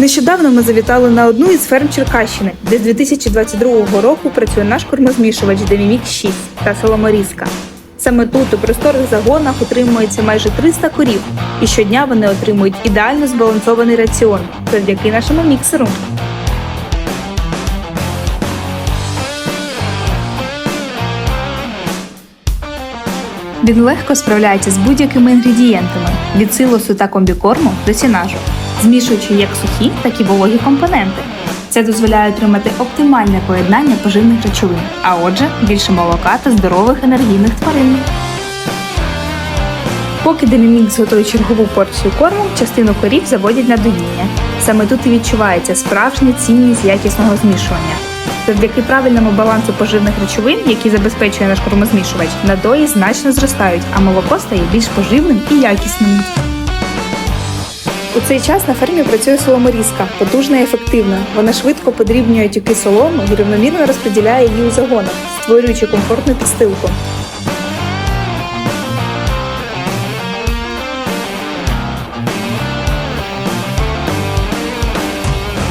Нещодавно ми завітали на одну із ферм Черкащини, де з 2022 року працює наш кормозмішувач Демімік 6 та Соломорізка. Саме тут, у просторих загонах, утримується майже 300 корів, і щодня вони отримують ідеально збалансований раціон завдяки нашому міксеру. Він легко справляється з будь-якими інгредієнтами від силосу та комбікорму до сінажу, змішуючи як сухі, так і вологі компоненти. Це дозволяє отримати оптимальне поєднання поживних речовин, а отже, більше молока та здорових енергійних тварин. Поки Демімікс готує чергову порцію корму, частину корів заводять на доїння. Саме тут і відчувається справжня цінність якісного змішування. Завдяки правильному балансу поживних речовин, які забезпечує наш кормозмішувач, надої значно зростають, а молоко стає більш поживним і якісним. У цей час на фермі працює соломорізка, потужна і ефективна. Вона швидко подрібнює тюки солому і рівномірно розподіляє її у загонах, створюючи комфортну підстилку.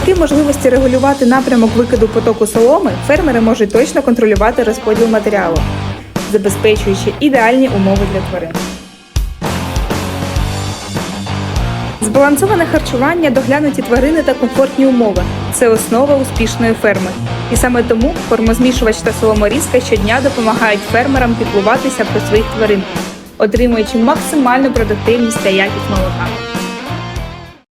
Крім можливості регулювати напрямок викиду потоку соломи, фермери можуть точно контролювати розподіл матеріалу, забезпечуючи ідеальні умови для тварин. Збалансоване харчування, доглянуті тварини та комфортні умови це основа успішної ферми. І саме тому кормозмішувач та соломорізка щодня допомагають фермерам піклуватися про своїх тварин, отримуючи максимальну продуктивність та якість молока.